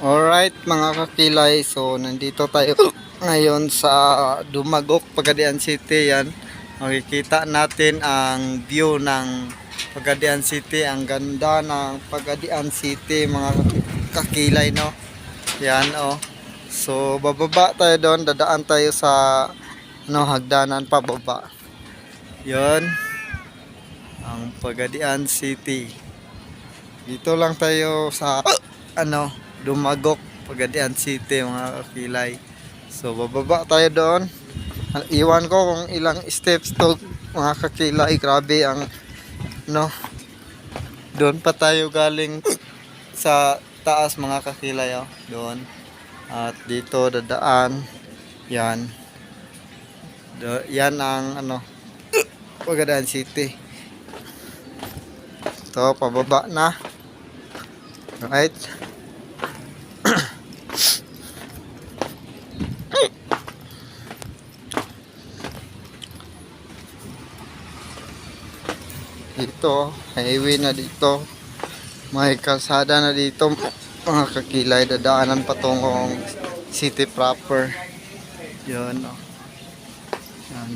Alright mga kakilay, so nandito tayo ngayon sa Dumagok, Pagadian City yan. Makikita natin ang view ng Pagadian City, ang ganda ng Pagadian City mga kakilay no. Yan oh. So bababa tayo doon, dadaan tayo sa ano hagdanan pababa. Yon ang Pagadian City. Dito lang tayo sa ano Dumagok, Pagadian City mga kakilay. So bababa tayo doon. Iwan ko kung ilang steps to mga kakilay. Grabe ang no. Doon pa tayo galing sa taas mga kakilay oh. Doon. At dito dadaan. Yan. Do, yan ang ano Pagadian City. Ito, pababa na. Right? Dito, highway na dito. May kalsada na dito, mga kakilay, dadaanan patungong city proper. Yun, oh. Yan.